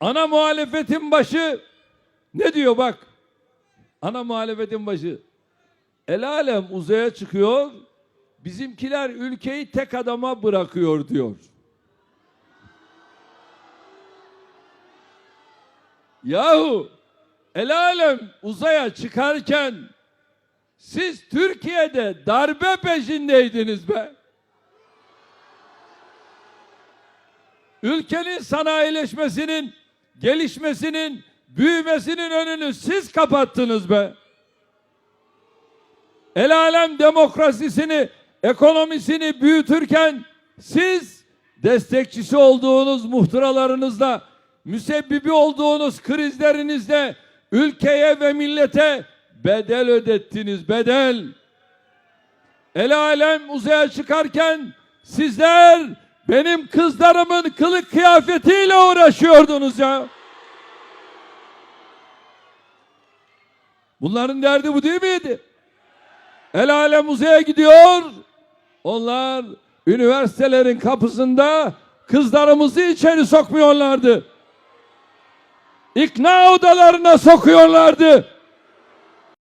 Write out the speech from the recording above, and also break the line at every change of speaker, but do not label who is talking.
Ana muhalefetin başı ne diyor bak. Ana muhalefetin başı. El alem uzaya çıkıyor. Bizimkiler ülkeyi tek adama bırakıyor diyor. Yahu el alem uzaya çıkarken siz Türkiye'de darbe peşindeydiniz be. Ülkenin sanayileşmesinin, gelişmesinin, büyümesinin önünü siz kapattınız be. El alem demokrasisini, ekonomisini büyütürken siz destekçisi olduğunuz muhtıralarınızla, müsebbibi olduğunuz krizlerinizle ülkeye ve millete bedel ödettiniz, bedel. El alem uzaya çıkarken sizler benim kızlarımın kılık kıyafetiyle uğraşıyordunuz ya. Bunların derdi bu değil miydi? El alem uzaya gidiyor. Onlar üniversitelerin kapısında kızlarımızı içeri sokmuyorlardı. İkna odalarına sokuyorlardı.